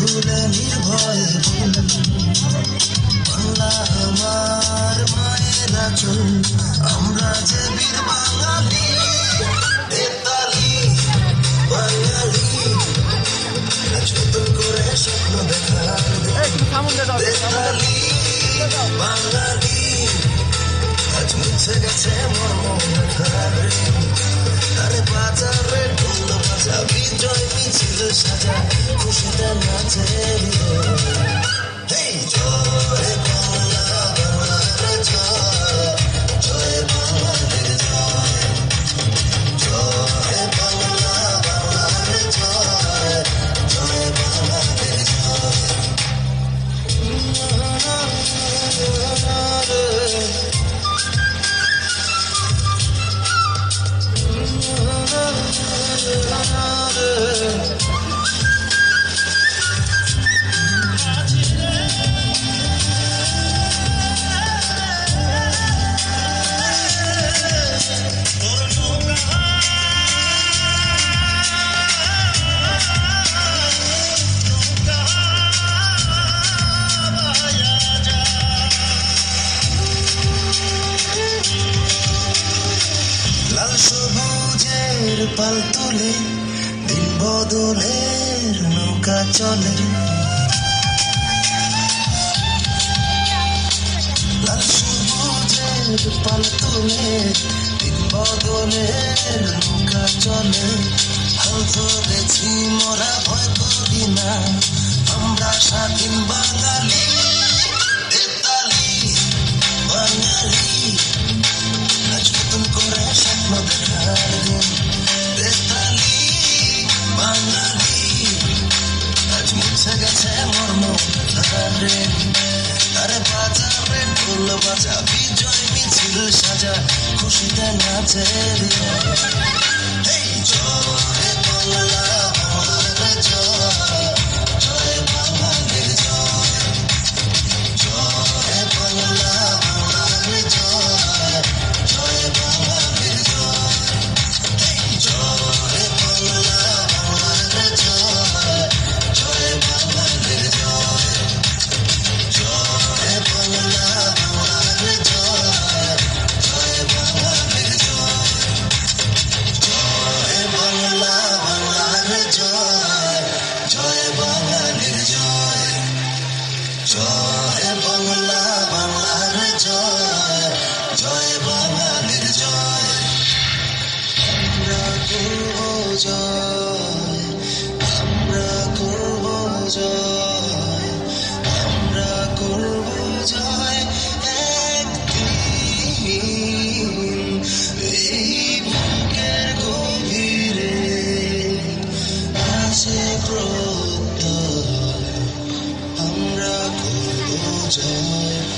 খুলে নির্ভয়ে বাংলা আমার মায়ের আচল। আমরা যে বীর বাঙালি বেতালি বাঙালি। আজ নতুন করে স্বপ্ন দেখার বেতালি বাঙালি। আজ মুছে গেছে মর্ম দেখার। সবুজের পাল তুলে, দিন বদলের নৌকা চলে। পাল তুলে, দিন বদলের নৌকা চলে। হাল ধরেছি মোরা ভয় করি না, আমরা স্বাধীন বাঙালি। খুশিতে নাচে এই জয় বাংলা বাংলার জয় জয়। বাংলা বাংলার জয়। জয় বাঙালির জয়। আমরা করব জয়। আমরা করব জয়। Yeah.